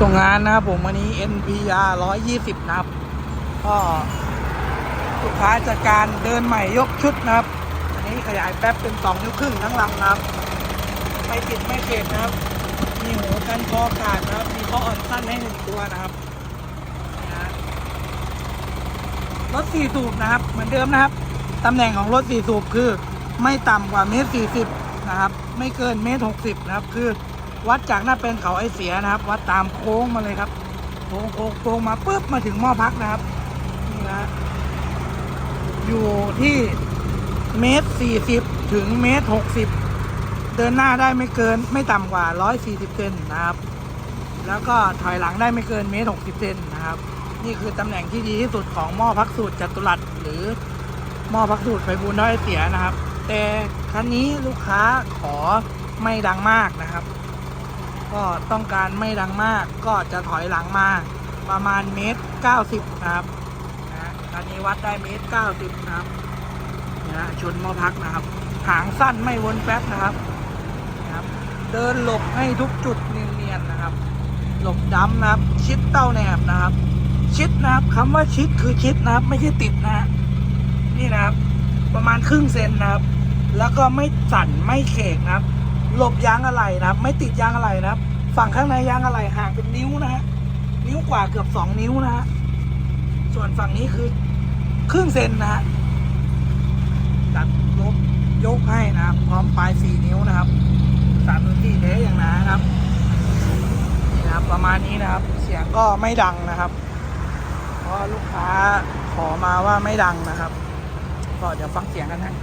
ส่งงานนะครับผมวันนี้ NPR 120 นะครับ ก็ลูกค้าจัดการเดินใหม่ยกชุดนะครับ อันนี้ขยายแป๊บเป็น 2 นิ้วครึ่งทั้งลำนะครับ ไม่ติดไม่เขตนะครับ มีหูกันคอขาดนะครับ มีข้ออ่อนสั้นให้หนึ่งตัวนะครับรถสี่สูบนะครับ เหมือนเดิมนะครับตำแหน่งของรถสี่สูบคือไม่ต่ำกว่าเมตรสี่สิบนะครับ ไม่เกินเมตรหกสิบนะครับคือ วัดจากหน้าเป็นเขาไอเสียนะครับ วัดตามโค้งมาเลยครับโค้งโค้งโค้งมาปุ๊บมาถึงหม้อพักนะครับนี่นะอยู่ที่เมตรสี่สิบถึงเมตรหกสิบเดินหน้าได้ไม่เกินไม่ต่ำกว่าร้อยสี่สิบเซนนะครับ แล้วก็ถอยหลังได้ไม่เกินเมตรหกสิบเซนนะครับ นี่คือตำแหน่งที่ดีที่สุดของหม้อพักสูตรจัตุรัสหรือหม้อพักสูตรไฟบูลด้อยเสียนะครับ แต่คันนี้ลูกค้าขอไม่ดังมากนะครับ ก็ต้องการไม่ดังมากก็จะถอยหลังมาประมาณเมตรเก้าสิบนะครับนะคันนี้วัดได้เมตรเก้าสิบนะครับนะชนมอพักนะครับ หางสั้นไม่วนแป๊บนะครับนะครับ เดินหลบให้ทุกจุดเนียนๆนะครับ หลบดำนะครับ ชิดเต้าแหนบนะครับ ชิดนะครับคำว่าชิดคือชิดนะครับ ไม่ใช่ติดนะฮะนี่นะครับ ประมาณครึ่งเซนนะครับ แล้วก็ไม่สั่นไม่เขกนะครับ หลบยางอะไรนะครับ ไม่ติดยางอะไรนะครับ ฝั่งข้างในยางอะไรห่างเป็นนิ้วนะฮะนิ้วกว่าเกือบสองนิ้วนะฮะส่วนฝั่งนี้คือครึ่งเซนนะฮะตัดลบยกให้นะครับ พร้อมปลายสี่นิ้วนะครับสามนที่เทอย่างนะครับนี่นะครับ ประมาณนี้นะครับ เสียงก็ไม่ดังนะครับ เพราะลูกค้าขอมาว่าไม่ดังนะครับ ก็เดี๋ยวฟังเสียงกันนะ